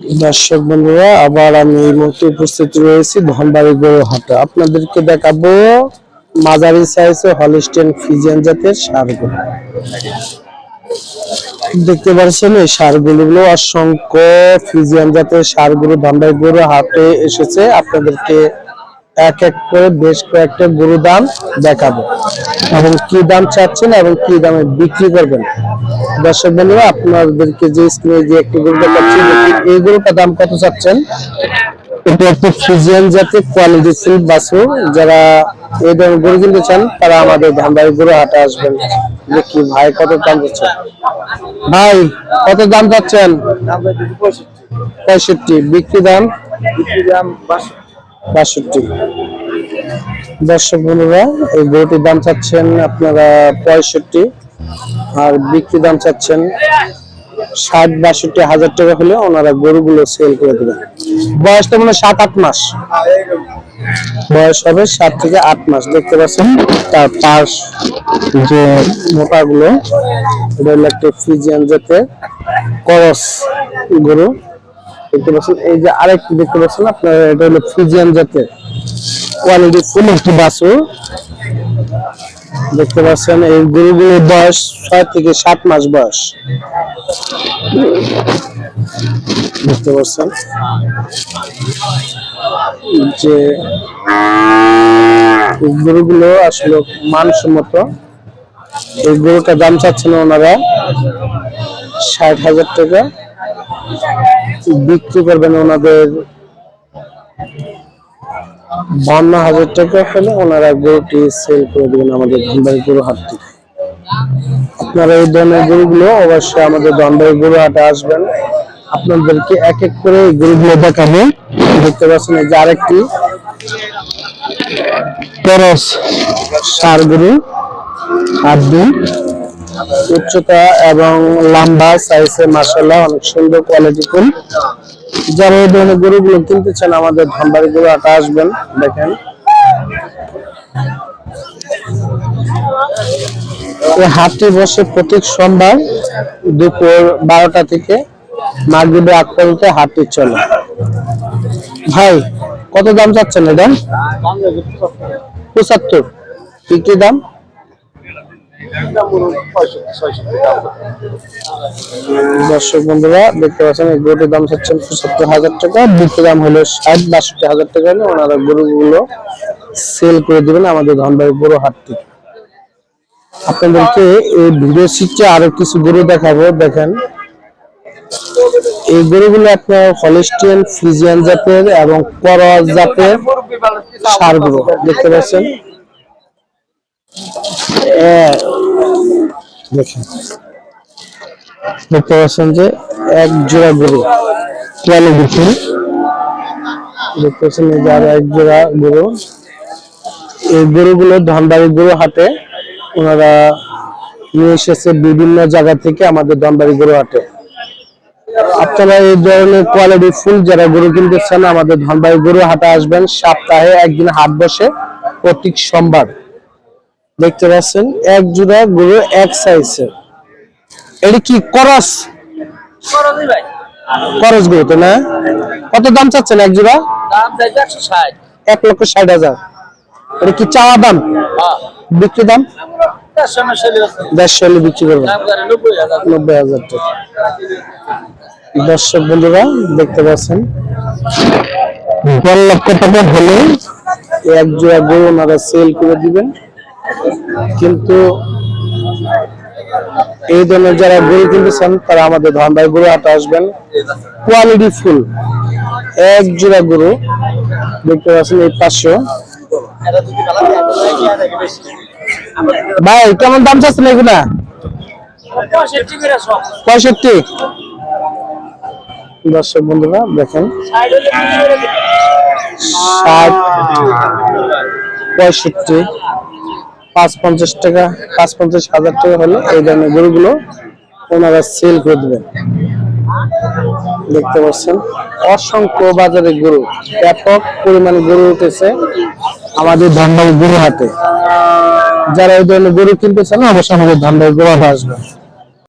দর্শক বন্ধুরা, আবার আমি এই মুহূর্তে উপস্থিত রয়েছি ধনবাড়ি গরু হাটে। আপনাদেরকে দেখাবো মাঝারি সাইজে হলিস্টেন ফিজিয়ান জাতের সারগুলো। দেখতে পাচ্ছেন এই সারগুলো অসংখ্য ফিজিয়ান জাতের সারগুলো ধনবাড়ি গরু হাটে এসেছে। আপনাদেরকে এক এক করে বেশ কয়েকটা গরু দাম দেখাবো। এবং কি দাম চাচ্ছেন এবং কি দামে বিক্রি করবেন? দর্শক বন্ধুরা, আপনাদেরকে যে স্ক্রিনে যে একটি গরু এই গরুটার দাম কত চাচ্ছেন? এটা যারা কিনতে চান, তারা আমাদের আসবেন। দেখি ভাই কত দাম চাচ্ছেন ভাই, কত দাম চাচ্ছেন? পঁয়ষট্টি। বিক্রি দাম? দর্শক বন্ধুরা, এই গরুটির দাম চাচ্ছেন আপনারা পঁয়ষট্টি। আর বিক্রি দাম চাচ্ছেন ষাট, বাষট্টি হাজার টাকা হলে ওনারা গরুগুলো সেল করে দেবেন। বয়স তো মনে সাত, আট মাস। বয়স হবে সাত থেকে আট মাস। দেখতে পাচ্ছেন তার পাশ যে মোটাগুলো, এটা হলো একটা জাতের করস গরু। দেখতে পাচ্ছেন, এই যে আরেকটি দেখতে পাচ্ছেন আপনার, এটা হলো ফ্রিজিয়ান জাতের। কোয়ালিটি ফুল, একটি বাছুর। দেখতে পাচ্ছেন, এই গরুগুলো বয়স ছয় থেকে সাত মাস বয়স। দেখতে পাচ্ছেন যে গরুগুলো আসলে মানসম্মত। এই গরুটার দাম চাচ্ছেন ওনারা ষাট হাজার টাকা। বিক্রি করবেন ওনাদের বান্ন হাজার টাকা হলে ওনারা গরুটি সেল করে দেবেন আমাদের ধনবাড়ি গরু হাট থেকে আপনারা এই ধরনের গরুগুলো অবশ্যই আমাদের ধনবাড়ি গরু হাটে আসবেন। আপনাদেরকে এক এক করে এই গরুগুলো দেখাবো। দেখতে পাচ্ছেন যে আরেকটি করস সার গরু হাত উচ্চতা এবং লম্বা সাইজে মাসাল্লাহ অনেক সুন্দর কোয়ালিটি ফুল। যারা এই ধরনের গরুগুলো কিনতে চান, আমাদের ধনবাড়ি গরু হাটে আসবেন, দেখেন। হাটটি বসে প্রতি সোমবার দুপুর বারোটা থেকে মাগরীবের আগ পর্যন্ত হাটটি চলে। ভাই, কত দাম চাচ্ছেন এটা? পঁচাত্তর। বিক্রি দাম? দর্শক বন্ধুরা, দেখতে পাচ্ছেন, এই গরুটির দাম চাচ্ছেন পঁচাত্তর হাজার টাকা বিক্রি দাম হলো ষাট, বাষট্টি হাজার টাকা হলে ওনারা গরুগুলো সেল করে দিবেন আমাদের ধনবাড়ি গরু হাট থেকে। আপনাদেরকে এই ভিডিও শিখছে আরও কিছু গরু দেখাবো, দেখেন। এই গরুগুলো আপনার হলিস্টিয়ান, ফ্রিজিয়ান জাতের এবং করজ জাতের সারগুলো দেখতে পাচ্ছেন? দেখেন। দেখতে পাচ্ছেন যে এক জোড়া গরু কোয়ালিটি ফুল দেখতে পাচ্ছেন যে এক জোড়া গরু। এই গরুগুলো ধনবাড়ি গরু হাটে ওনারা নিয়ে এসেছে বিভিন্ন জায়গা থেকে আমাদের ধনবাড়ি গরু হাটে। আপনারা এই ধরনের কোয়ালিটি ফুল যারা গরু কিনতে চান, আমাদের ধনবাড়ি গরু হাটে আসবেন। সপ্তাহে একদিন হাট বসে প্রত্যেক সোমবার। দেখতে পাচ্ছেন এক জোড়া গরু এক সাইজের এটা কি করস? করস গরু তো না? কত দাম চাচ্ছেন এক জোড়া? এক লক্ষ ষাট হাজার। এটা কি চাওয়া দাম? বিক্রি দাম? দেড়শো হলে বিক্রি করবেন। নব্বই হাজার। নব্বই হাজার টাকা। দর্শক বন্ধুরা দেখতে পাচ্ছেন। দেড় লক্ষ টাকা হলে এক জোড়া গরু ওনারা সেল করে দিবেন। কিন্তু এই ধরনের যারা গরু কিনতেছেন, তারা আমাদের ধনবাই গরু হাটে আসবেন। কোয়ালিটি ফুল এক জোড়া গরু, দেখতে পাচ্ছেন এই পাঁচশো। ভাই, কেমন দাম চাচ্ছেন এগুলা? পঁয়ষট্টি। দর্শক বন্ধুরা, দেখেন। ষাট, পঁয়ষট্টি। পাঁচ পঞ্চাশ টাকা পাঁচ পঞ্চাশ হাজার টাকা হলে এই ধরনের গরুগুলো ওনারা সেল করে দেবেন। দেখতে পাচ্ছেন, অসংখ্য বাজারে গরু, ব্যাপক পরিমাণে গরু উঠেছে আমাদের ধানবাড়ি গরু হাতে যারা এই ধরনের গরু কিনতে চান, অবশ্যই আমাদের ধানবাড়ি গরু আসবে